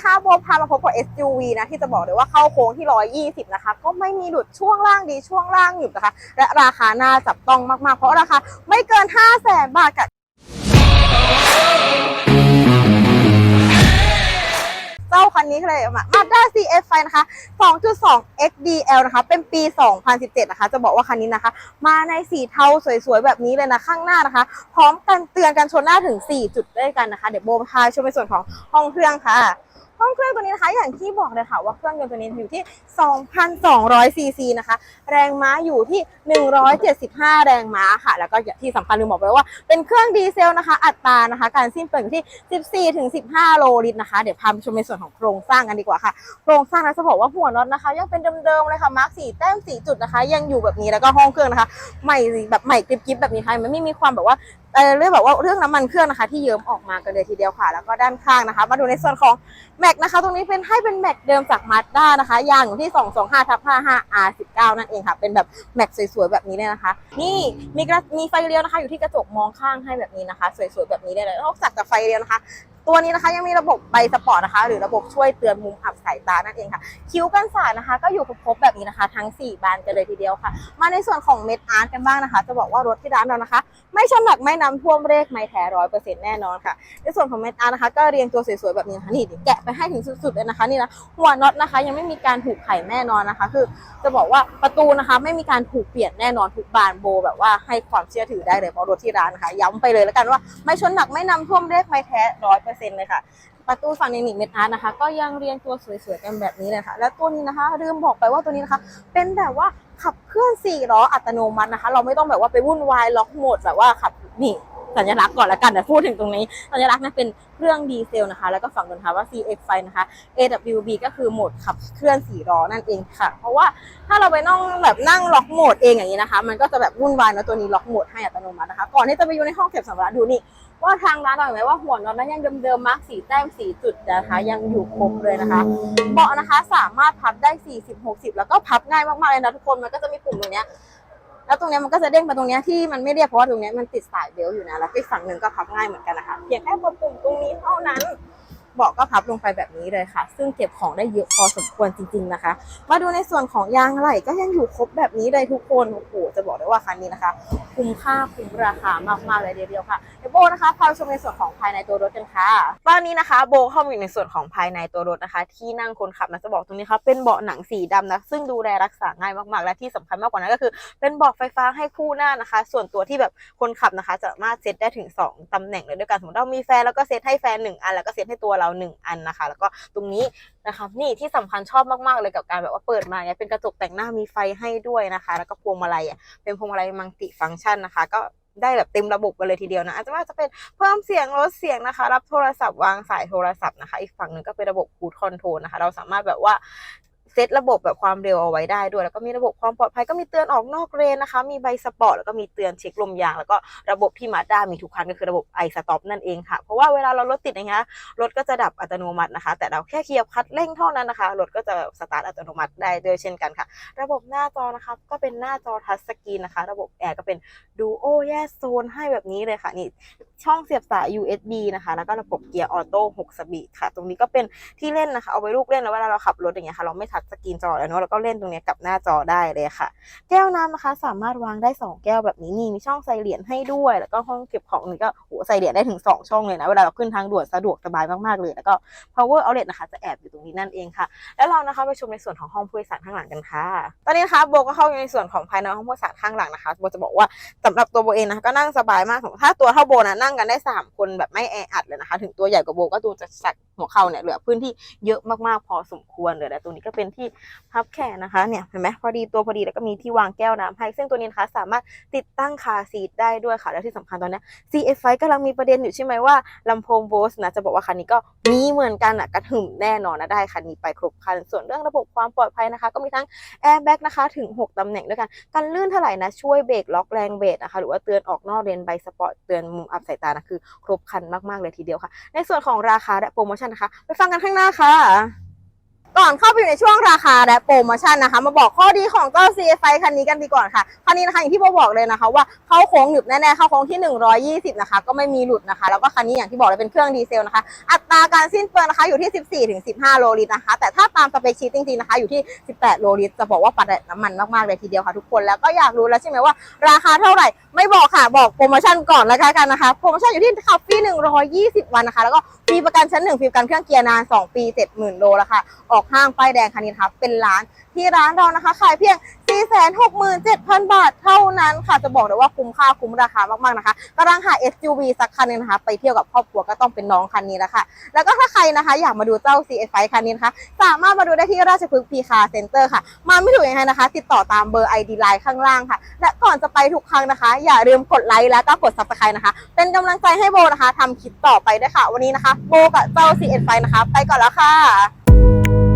นะคะโบพามาพบกับ SUV นะที่จะบอกเลยว่าเข้าโค้งที่ 120 นะคะ ก็ไม่มีหลุดช่วงล่างดีช่วงล่างหยุดนะคะ และราคาน่าจับต้องมากๆ เพราะราคาไม่เกิน 5 0 0แสนบาทกับเจ้าคันนี้เลยมา Mazda CX-5 นะคะ 2.2 XDL นะคะ เป็นปี 2017 นะคะ จะบอกว่าคันนี้นะคะ มาในสีเทาสวยๆ แบบนี้เลยนะ ข้างหน้านะคะ พร้อมกันเตือนกันชนหน้าถึง 4 จุดด้วยกันนะคะ เดี๋ยวโบพาชมในส่วนของห้องเครื่องค่ะ ห้องเครื่องตัวนี้นะคะอย่างที่บอกเลยค่ะว่าเครื่องยนต์ตัวนี้อยู่ที่ 2,200ซีซีนะคะ แรงม้าอยู่ที่ 175 แรงม้าค่ะ แล้วก็ที่สำคัญลืมบอกไปว่าเป็นเครื่องดีเซลนะคะ อัตรานะคะ การสิ้นเปลืองอยู่ที่ 14-15 โลลิตรนะคะ เดี๋ยวพาไปชมในส่วนของโครงสร้างกันดีกว่าค่ะ โครงสร้างนะจะบอกว่าหัวน็อตนะคะ ยังเป็นเดิมๆเลยค่ะมาร์กสีแต้มสีจุดนะคะ ยังอยู่แบบนี้แล้วก็ห้องเครื่องนะคะใหม่แบบใหม่กริบๆแบบนี้ค่ะมันไม่มีความแบบว่า เออเรื่องแบบว่าเรื่องน้ำมันเครื่องนะคะ ที่เยิ้มออกมากันเลยทีเดียวค่ะ แล้วก็ด้านข้างนะคะ มาดูในส่วนของแม็กนะคะ ตรงนี้เป็นให้เป็นแม็กเดิมจากมาสด้านะคะ ยางอยู่ที่ 225ทับ55 R19 นั่นเองค่ะ เป็นแบบแม็กสวยๆแบบนี้เลยนะคะ นี่มีกระมีไฟเลี้ยวนะคะ อยู่ที่กระจกมองข้างให้แบบนี้นะคะ สวยๆแบบนี้ได้เลยนอกจากจะไฟเลี้ยวนะคะ ตัวนี้นะคะยังมีระบบไบสปอร์ตนะคะ หรือระบบช่วยเตือนมุมอับสายตานั่นเองค่ะ คิ้วกันสาดนะคะ ก็อยู่ครบแบบนี้นะคะ ทั้ง 4 บานกันเลยทีเดียวค่ะ มาในส่วนของเม็ดอาร์ตกันบ้างนะคะ จะบอกว่ารถที่ร้านเรานะคะ ไม่ชนหนักไม่น้ำท่วมเลขไม่แท้ร้อยเปอร์เซ็นต์แน่นอนค่ะ ในส่วนของเม็ดอาร์ตนะคะก็เรียงตัวสวยๆแบบนี้นะคะนี่แกะไปให้ถึงสุดๆเลยนะคะนี่นะหัวน็อตนะคะ ยังไม่มีการถูกไขแน่นอนนะคะ คือจะบอกว่าประตูนะคะไม่มีการถูกเปลี่ยนแน่นอนทุกบานโบ แบบว่าให้ความเชื่อถือได้เลยเพราะรถที่ร้านนะคะ ย้ำไปเลยแล้วกันว่าไม่ชนหนักไม่นำท่วมเลขไม่แท้ร้อยเปอร์เซ็นต์เลยค่ะ ประตูฝั่งในหนิเมดอาร์นะคะ ก็ยังเรียงตัวสวยๆกันแบบนี้เลยค่ะ และตัวนี้นะคะลืมบอกไปว่าตัวนี้นะคะ เป็นแบบว่าขับเคลื่อน4ล้ออัตโนมัตินะคะ เราไม่ต้องแบบว่าไปวุ่นวายล็อกโหมดแบบว่าขับนี่สัญลักษณ์ก่อนละกันเดี๋ยวพูดถึงตรงนี้ สัญลักษณ์นั้นเป็นเครื่องดีเซลนะคะ แล้วก็ฝั่งตรงนะคะว่า CX5 นะคะ AWB ก็คือโหมดขับเคลื่อน4ล้อนั่นเองค่ะ เพราะว่าถ้าเราไปนั่งแบบนั่งล็อกโหมดเองอย่างนี้นะคะ มันก็จะแบบวุ่นวายแล้วตัวนี้ล็อกโหมดให้อัตโนมัตินะคะ ก่อนที่จะไปอยู่ในห้องเก็บสัมภาระดูนี่ ว่าทางร้านเราเห็นไหมว่าหัวน็อตนั้นยังเดิมๆมาร์กสีแต้มสีจุดนะคะ ยังอยู่ครบเลยนะคะ เบาะนะคะสามารถพับได้ 40 60 แล้วก็พับง่ายมากๆเลยนะทุกคนมันก็จะมีปุ่มตรงเนี้ยแล้วตรงเนี้ยมันก็จะเด้งไปตรงเนี้ยที่มันไม่เรียบเพราะว่าตรงเนี้ยมันติดสายเบลต์อยู่นะแล้วอีกฝั่งหนึ่งก็พับง่ายเหมือนกันนะคะเพียงแค่กดปุ่มตรงนี้เท่านั้น เบาะก็พับลงไปแบบนี้เลยค่ะ ซึ่งเก็บของได้เยอะพอสมควรจริง ๆนะคะ มาดูในส่วนของยางไหล่ก็ยังอยู่ครบแบบนี้เลยทุกคนโอ้โหจะบอกได้ว่าคันนี้นะคะ คุ้มค่าคุ้มราคามากๆเลยเดียวค่ะเดี๋ยวโบนะคะพาชมในส่วนของภายในตัวรถกันค่ะตอนนี้นะคะโบเข้ามาอยู่ในส่วนของภายในตัวรถนะคะ ที่นั่งคนขับนะจะบอกตรงนี้ค่ะเป็นเบาะหนังสีดำนะซึ่งดูแลรักษาง่ายมากๆ และที่สำคัญมากกว่านั้นก็คือ เป็นเบาะไฟฟ้าให้คู่หน้านะคะ ส่วนตัวที่แบบคนขับนะคะ จะสามารถเซตได้ถึง 2ตำแหน่งเลยด้วยกันสมมติเรามีแฟนแล้วก็เซตให้แฟนหนึ่งอันแล้วก็เซตให้ตัวเราหนึ่งอันนะคะ แล้วก็ตรงนี้นะคะนี่ที่สำคัญชอบมากๆเลยกับการแบบว่าเปิดมาเนี่ยเป็นกระจกแต่งหน้ามีไฟให้ด้วยนะคะ แล้วก็พวงมาลัยอะเป็นพวงมาลัยมัลติฟังก์ชันนะคะ ก็ได้แบบเต็มระบบกันเลยทีเดียวนะอาจจะว่าจะเป็นเพิ่มเสียงลดเสียงนะคะ รับโทรศัพท์วางสายโทรศัพท์นะคะ อีกฝั่งหนึ่งก็เป็นระบบคูดคอนโทรลนะคะ เราสามารถแบบว่า เซตระบบแบบความเร็วเอาไว้ได้ด้วย แล้วก็มีระบบความปลอดภัยก็มีเตือนออกนอกเลนนะคะ มีใบสปอร์ตแล้วก็มีเตือนเช็คลมยาง แล้วก็ระบบที่มาด้ามีทุกคันก็คือระบบไอสต็อปนั่นเองค่ะ เพราะว่าเวลาเรารถติดอย่างเงี้ยรถก็จะดับอัตโนมัตินะคะ แต่เราแค่เคลียร์คัดเร่งเท่านั้นนะคะรถก็จะสตาร์ทอัตโนมัติได้ด้วยเช่นกันค่ะ ระบบหน้าจอนะคะก็เป็นหน้าจอทัชสกรีนนะคะ ระบบแอร์ก็เป็นดูโอแยกโซนให้แบบนี้เลยค่ะนี่ช่องเสียบสาย USB นะคะ แล้วก็ระบบเกียร์ออโต้6สปีดค่ะ ตรงนี้ก็เป็นที่เล่นนะคะเอาไว้ลูกเล่นแล้วเวลาเราขับรถอย่างเงี้ยค่ะเราไม่ทัชสกรีนจอแล้วเนาะแล้วก็เล่นตรงนี้กับหน้าจอได้เลยค่ะ แก้วน้ำนะคะ สามารถวางได้ 2 แก้วแบบนี้นี่มีช่องใส่เหรียญให้ด้วย แล้วก็ห้องเก็บของนี่ก็โหใส่เหรียญได้ถึง 2 ช่องเลยนะ เวลาเราขึ้นทางด่วนสะดวกสบายมากๆเลย แล้วก็ power outlet นะคะ จะแอบอยู่ตรงนี้นั่นเองค่ะ แล้วเรานะคะไปชมในส่วนของห้องผู้โดยสารข้างหลังกันค่ะ ตอนนี้นะคะโบก็เข้าอยู่ในส่วนของภายในห้องผู้โดยสารข้างหลังนะคะโบจะบอกว่าสำหรับตัวโบเองนะคะก็นั่งสบายมากถ้าตัวเท่าโบนะนั่งกันได้ 3 คนแบบไม่แออัดเลยนะคะ ถึงตัวใหญ่กว่าโบก็ดูจะสักหัวเข่าเนี่ยเหลือพื้นที่เยอะมากๆพอสมควรเลยแต่ตรงนี้ก็เป็นที่พับแขนนะคะเนี่ยเห็นไหมพอดีตัวพอดีแล้วก็มีที่วางแก้วน้ำให้ ซึ่งตัวนี้นะคะสามารถติดตั้งคาร์ซีทได้ด้วยค่ะแล้วที่สำคัญตอนนี้ CF5 กำลังมีประเด็นอยู่ใช่ไหมว่าลำโพง Bose นะจะบอกว่าคันนี้ก็มีเหมือนกันอะกระหึ่มแน่นอนนะได้คันนี้ไปครบคันส่วนเรื่องระบบความปลอดภัยนะคะ ก็มีทั้ง Airbag นะคะถึง 6ตำแหน่งด้วยกันกันลื่นเท่าไหร่นะช่วยเบรกล็อกแรงเบรกนะคะหรือว่าเตือนออกนอกเลนใบสปอร์ตเตือนมุมอับสายตานะคือ ครบคันมากๆเลยทีเดียวค่ะ ในส่วนของราคาและโปรโมชั่นนะคะ ไปฟังกันข้างหน้าค่ะ ก่อนเข้าไปอยู่ในช่วงราคาและโปรโมชั่นนะคะ มาบอกข้อดีของเจ้า CFI คันนี้กันดีก่อนค่ะ คันนี้นะคะอย่างที่โบบอกเลยนะคะ ว่าเข้าโค้งหนึบแน่ๆเข้าโค้งที่ 120 นะคะ ก็ไม่มีหลุดนะคะ แล้วก็คันนี้อย่างที่บอกเลยเป็นเครื่องดีเซลนะคะ อัตราการสิ้นเปลืองนะคะอยู่ที่ 14ถึง15 โลลิตรนะคะ แต่ถ้าตามสเปคชีตจริงๆนะคะ อยู่ที่ 18 โลลิตรจะบอกว่าประหยัดน้ำมันมากๆเลยทีเดียวค่ะทุกคนแล้วก็อยากรู้แล้วใช่ไหมว่า ราคาเท่าไหร่ไม่บอกค่ะบอกโปรโมชั่นก่อนแล้วกันนะคะโปรโมชั่นอยู่ที่ขับฟรี120 วันนะคะ แล้วก็ฟรีประกันชั้นหนึ่งฟรีประกันเครื่องเกียร์นาน 2 ปี 70,000 โลแล้วค่ะออกห้างป้ายแดงคันนี้นะคะเป็นร้านที่ร้านเรานะคะขายเพียง 467,000 บาทเท่านั้นค่ะจะบอกเลยว่าคุ้มค่าคุ้มราคามากๆนะคะกำลังหา SUV สักคันนึงนะคะ ไปเที่ยวกับครอบครัวก็ต้องเป็นน้องคันนี้แล้วค่ะ แล้วก็ถ้าใครนะคะอยากมาดูเจ้า CX5 คันนี้นะคะ สามารถมาดูได้ที่ราชพฤกษ์พีคาเซ็นเตอร์ค่ะ มาไม่ถูกยังไงนะคะ ติดต่อตามเบอร์ ID ไลน์ข้างล่างค่ะ และก่อนจะไปทุกครั้งนะคะ อย่าลืมกดไลค์แล้วก็กด subscribe นะคะ เป็นกำลังใจให้โบนะคะทำคลิปต่อไปด้วยค่ะ วันนี้นะคะโบกับเจ้า CX5 นะคะ ไปก่อนแล้วค่ะ